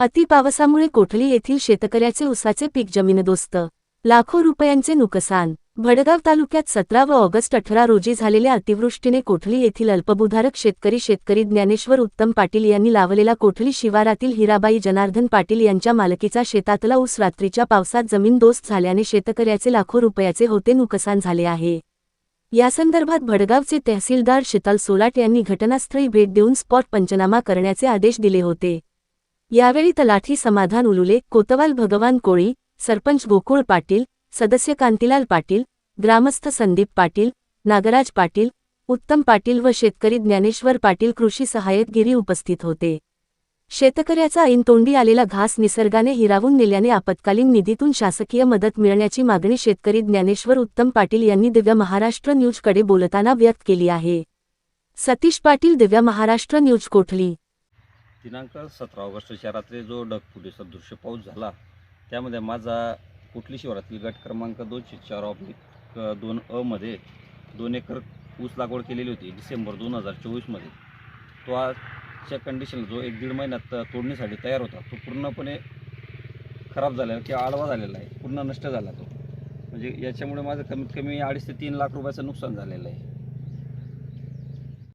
अतिपावसामुळे कोठली येथील शेतकऱ्याचे उसाचे पीक जमीनदोस्त. लाखो रुपयांचे नुकसान. भडगाव तालुक्यात सतरा व ऑगस्ट अठरा रोजी झालेल्या अतिवृष्टीने कोठली येथील अल्पभूधारक शेतकरी शेतकरी ज्ञानेश्वर उत्तम पाटील यांनी लावलेला कोठली शिवारातील हिराबाई जनार्दन पाटील यांच्या मालकीचा शेतातला ऊस रात्रीच्या पावसात जमीनदोस्त झाल्याने शेतकऱ्याचे लाखो रुपयाचे होते नुकसान झाले आहे. यासंदर्भात भडगावचे तहसीलदार शीतल सोलाट यांनी घटनास्थळी भेट देऊन स्पॉट पंचनामा करण्याचे आदेश दिले होते. यावेळी तलाठी समाधान उलुले कोतवाल भगवान कोळी सरपंच गोकुळ पाटील सदस्य कांतीलाल पाटील ग्रामस्थ संदीप पाटील नागराज पाटील उत्तम पाटील व शेतकरी ज्ञानेश्वर पाटील कृषी सहाय्यक गिरी उपस्थित होते. शेतकऱ्याचा ऐनतोंडी आलेला घास निसर्गाने हिरावून नेल्याने आपत्कालीन निधीतून शासकीय मदत मिळण्याची मागणी शेतकरी ज्ञानेश्वर उत्तम पाटील यांनी दिव्य महाराष्ट्र न्यूजकडे बोलताना व्यक्त केली आहे. सतीश पाटील दिव्य महाराष्ट्र न्यूज कोठली? दिनांक सतरा ऑगस्टच्या रात्री जो ढगफुटी सदृश्य पाऊस झाला त्यामध्ये माझा कुठली शिवारातील गट क्रमांक दोनशे चार ऑब्लिक दोन अमध्ये दोन एकर ऊस लागवड केलेली होती डिसेंबर दोन हजार चोवीसमध्ये तो आजच्या कंडिशन जो एक दीड महिन्यात तोडणीसाठी तयार होता तो पूर्णपणे खराब झालेला किंवा आडवा झालेला आहे पूर्ण नष्ट झाला तो. म्हणजे याच्यामुळे माझं कमीत कमी अडीच ते तीन लाख रुपयाचं नुकसान झालेलं आहे.